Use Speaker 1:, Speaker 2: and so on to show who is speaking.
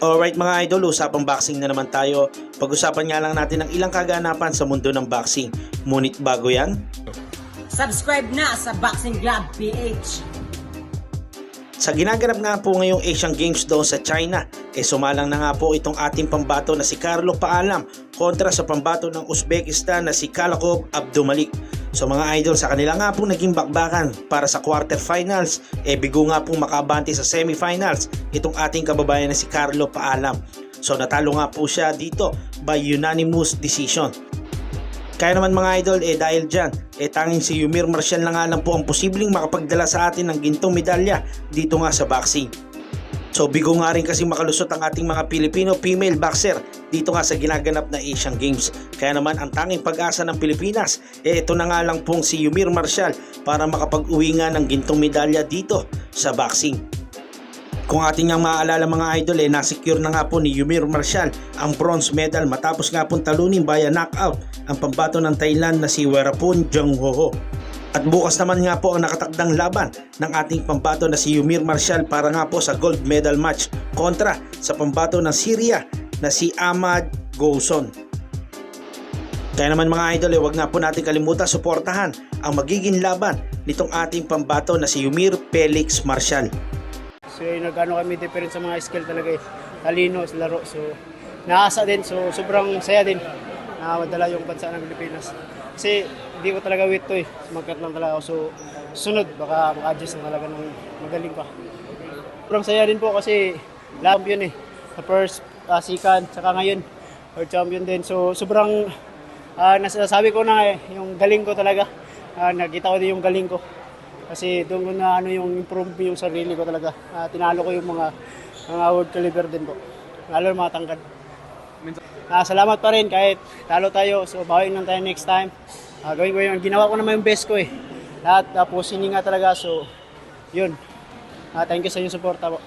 Speaker 1: Alright mga idol, usapang boxing na naman tayo. Pag-usapan nga lang natin ang ilang kaganapan sa mundo ng boxing. Ngunit bago yan,
Speaker 2: Subscribe na sa Boxing Club PH.
Speaker 1: Sa ginaganap nga po ngayong Asian Games doon sa China, eh sumalang na nga po itong ating pambato na si Carlo Paalam kontra sa pambato ng Uzbekistan na si Kalakov Abdumalik. So mga idol, sa kanila nga po naging bakbakan para sa quarterfinals, eh bigo nga po makabante sa semifinals itong ating kababayan na si Carlo Paalam. So natalo nga po siya dito by unanimous decision. Kaya naman mga idol, eh dahil dyan, eh tanging si Yumir Marshall na nga lang po ang posibleng makapagdala sa atin ng gintong medalya dito nga sa boxing. So bigo nga rin kasi makalusot ang ating mga Pilipino female boxer dito nga sa ginaganap na Asian Games. Kaya naman ang tanging pag-asa ng Pilipinas, eh ito na nga lang pong si Yumir Marshall para makapag-uwi nga ng gintong medalya dito sa boxing. Kung ating nga maaalala mga idol eh nasecure na nga po ni Yumir Marshall ang bronze medal matapos nga pong talunin via knockout ang pambato ng Thailand na si Werapun Jonghoho. At bukas naman nga po ang nakatakdang laban ng ating pambato na si Yumir Marshall para nga po sa gold medal match kontra sa pambato ng Syria na si Ahmad Gouson. Kaya naman mga idol, eh, wag nga po natin kalimutan suportahan ang magiging laban nitong ating pambato na si Yumir Felix Marshall.
Speaker 3: So yung nagano kami different sa mga skill talaga eh. Talino laro. So naasa din. So sobrang saya din na madala yung bansa ng Pilipinas. Kasi hindi ko talaga wait to eh. Sumagkat lang talaga ako. So sunod baka maka-adjust na talaga ng magaling pa. Sobrang saya din po kasi champion eh. Sa first, uh, second, saka ngayon world champion din. So sobrang uh, nasasabi ko na eh, yung galing ko talaga. Ah, nakita ko din yung galing ko. Kasi doon ko na ano yung improve yung sarili ko talaga. Ah, tinalo ko yung mga mga world caliber din po. Lalo mga tangkad. Ah, salamat pa rin kahit talo tayo. So bawin lang tayo next time. Ah, gawin ko yung ginawa ko naman yung best ko eh. Lahat tapos hindi nga talaga so yun. Ah, thank you sa inyong suporta po.